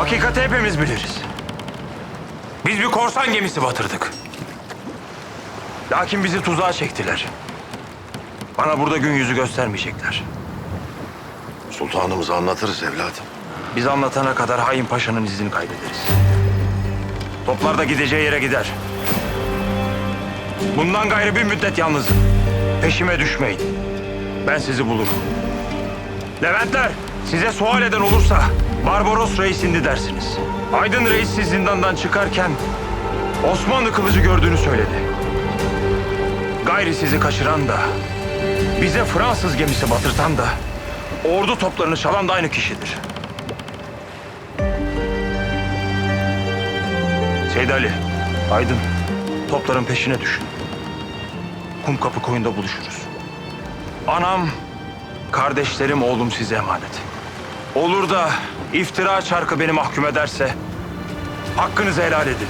Hakikati hepimiz biliriz. Biz bir korsan gemisi batırdık. Lakin bizi tuzağa çektiler. Bana burada gün yüzü göstermeyecekler. Sultanımıza anlatırız evladım. Biz anlatana kadar hain paşanın izini kaybederiz. Toplar da gideceği yere gider. Bundan gayrı bir müddet yalnızım. Peşime düşmeyin. Ben sizi bulurum. Leventler, size sual eden olursa Barbaros Reis indi dersiniz. Aydın Reis siz zindandan çıkarken Osmanlı kılıcı gördüğünü söyledi. Gayri sizi kaçıran da, bize Fransız gemisi batırtan da, ordu toplarını çalan da aynı kişidir. Seyit Ali, Aydın, topların peşine düşün. Kumkapı koyunda buluşuruz. Anam, kardeşlerim, oğlum size emanet. Olur da iftira çarkı beni mahkum ederse hakkınızı helal edin.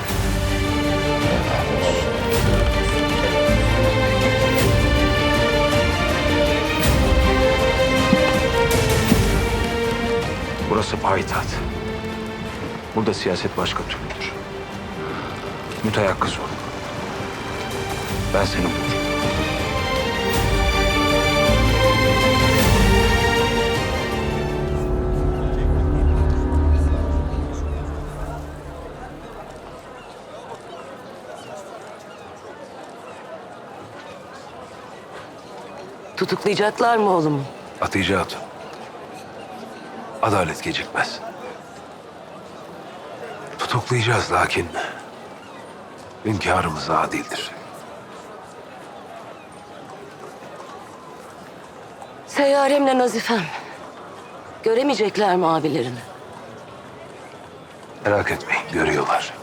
Burası payitaht. Burada siyaset başka türlüdür. Müteyakkız ol. Ben seni bulurum. Tutuklayacaklar mı oğlumu? Hatice Hatun. Adalet gecikmez. Tutuklayacağız lakin hünkârımız adildir. Seyyaremle Nazifem. Göremeyecekler mi abilerini? Merak etmeyin, görüyorlar.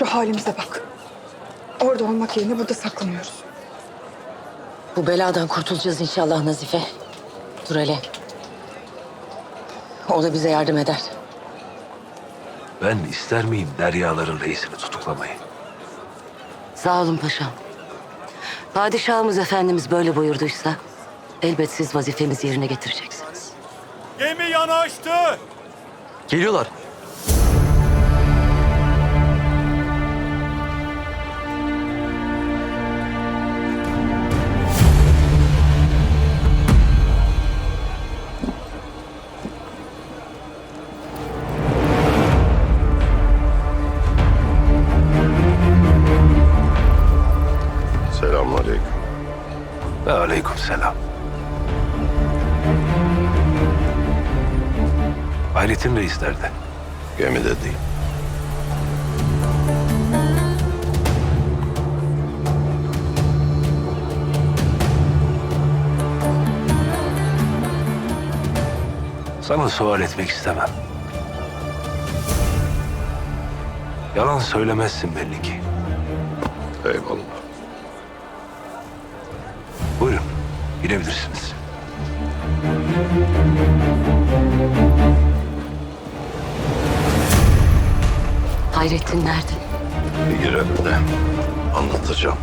Şu halimize bak. Orada olmak yerine burada saklanıyoruz. Bu beladan kurtulacağız inşallah Nazife. Dur hele. O da bize yardım eder. Ben ister miyim deryaların reisini tutuklamayı? Sağ olun paşam. Padişahımız Efendimiz böyle buyurduysa... ...elbet siz vazifemizi yerine getireceksiniz. Gemi yanaştı. Geliyorlar. Aleyküm selam. Hayrettin Reis nerede? Gemide değil. Sana sual etmek istemem. Yalan söylemezsin belli ki. Eyvallah. Girebilirsiniz. Hayrettin nerede? Bir girelim de anlatacağım.